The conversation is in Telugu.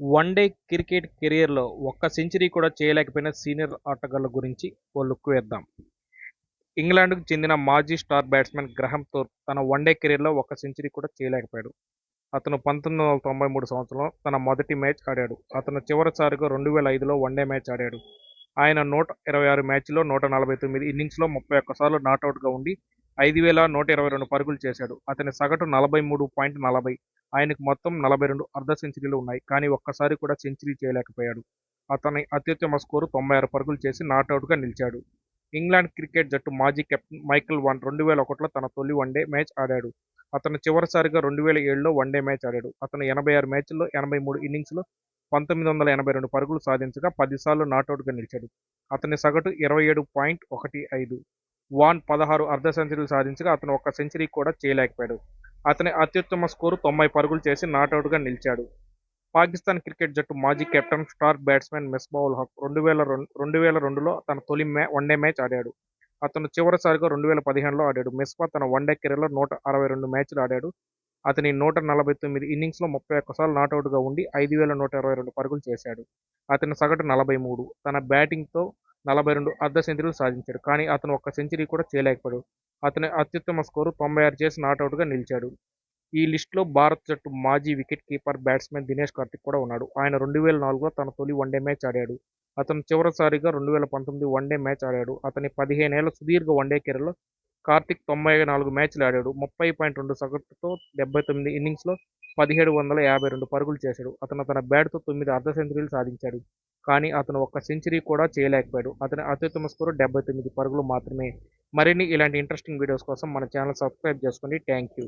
వన్డే క్రికెట్ కెరీర్లో ఒక్క సెంచరీ కూడా చేయలేకపోయిన సీనియర్ ఆటగాళ్ళ గురించి ఓ లుక్ వేద్దాం. ఇంగ్లాండ్కు చెందిన మాజీ స్టార్ బ్యాట్స్మన్ గ్రహం తోర్ తన వన్డే కెరీర్లో ఒక్క సెంచరీ కూడా చేయలేకపోయాడు. అతను పంతొమ్మిది వందల తొంభై మూడు సంవత్సరంలో తన మొదటి మ్యాచ్ ఆడాడు. అతను చివరిసారిగా రెండు వేల ఐదులో వన్డే మ్యాచ్ ఆడాడు. ఆయన నూట ఇరవై ఆరు మ్యాచ్లో నూట నలభై తొమ్మిది ఇన్నింగ్స్లో ముప్పై ఒక్కసార్లు నాట్అవుట్గా ఉండి ఐదు వేల నూట ఇరవై రెండు పరుగులు చేశాడు. అతని సగటు నలభై మూడు పాయింట్ నలభై. ఆయనకు మొత్తం నలభై రెండు అర్ధ సెంచరీలు ఉన్నాయి. కానీ ఒక్కసారి కూడా సెంచరీ చేయలేకపోయాడు. అతని అత్యుత్తమ స్కోరు తొంభై ఆరు పరుగులు చేసి నాట్అవుట్గా నిలిచాడు. ఇంగ్లాండ్ క్రికెట్ జట్టు మాజీ కెప్టెన్ మైకిల్ వాన్ రెండు వేల ఒకటిలో తన తొలి వన్డే మ్యాచ్ ఆడాడు. అతను చివరిసారిగా రెండు వేల ఏడులో వన్డే మ్యాచ్ ఆడాడు. అతను ఎనభై ఆరు మ్యాచ్ల్లో ఎనభై మూడు ఇన్నింగ్స్లో పంతొమ్మిది వందల ఎనభై రెండు పరుగులు సాధించగా పదిసార్లు నాట్అవుట్గా నిలిచాడు. అతని సగటు ఇరవై ఏడు పాయింట్ ఒకటి ఐదు. వాన్ పదహారు అర్ధ సెంచరీలు సాధించగా అతను ఒక్క సెంచరీ కూడా చేయలేకపోయాడు. అతని అత్యుత్తమ స్కోరు తొంభై పరుగులు చేసి నాటౌట్గా నిలిచాడు. పాకిస్తాన్ క్రికెట్ జట్టు మాజీ captain star batsmen Misbah ul Haq రెండు వేల రెండు వేల రెండులో తన తొలి మ్యా వన్డే మ్యాచ్ ఆడాడు. అతను చివరిసారిగా రెండు వేల పదిహేనులో ఆడాడు. మిస్బా తన వన్డే కెరీర్లో నూట అరవై రెండు మ్యాచ్లు ఆడాడు. అతని నూట నలభై తొమ్మిది ఇన్నింగ్స్లో ముప్పై ఒక్కసార్లు నాటౌట్గా ఉండి ఐదు వేల నూట ఇరవై రెండు పరుగులు చేశాడు. అతని సగటు నలభై మూడు. తన బ్యాటింగ్తో నలభై రెండు అర్ధ సెంచరీలు సాధించాడు. కానీ అతను ఒక్క సెంచరీ కూడా చేయలేకపోయాడు. అతని అత్యుత్తమ స్కోరు తొంభై ఆరు చేసి నాట్అవుట్గా నిలిచాడు. ఈ లిస్టులో భారత్ జట్టు మాజీ wicket keeper batsmen Dinesh Karthik కూడా ఉన్నాడు. ఆయన రెండు వేల నాలుగులో తన తొలి వన్డే మ్యాచ్ ఆడాడు. అతను చివరిసారిగా రెండు వేల పంతొమ్మిది వన్డే మ్యాచ్ ఆడాడు. అతని పదిహేనేళ్ళ సుదీర్ఘ వన్డే కెరీర్లో కార్తిక్ తొంభై నాలుగు మ్యాచ్లు ఆడాడు. ముప్పై పాయింట్ రెండు సగటుతో డెబ్బై తొమ్మిది ఇన్నింగ్స్లో పదిహేడు వందల యాభై రెండు పరుగులు చేశాడు. అతను తన బ్యాట్తో తొమ్మిది అర్ధ సెంచరీలు సాధించాడు. కానీ అతను ఒక్క సెంచరీ కూడా చేయలేకపోయాడు. అతని అత్యుత్తమ స్కోరు డెబ్బై తొమ్మిది పరుగులు మాత్రమే. మరిన్ని ఇలాంటి ఇంట్రెస్టింగ్ వీడియోస్ కోసం మన ఛానల్ సబ్స్క్రైబ్ చేసుకోండి థ్యాంక్ యూ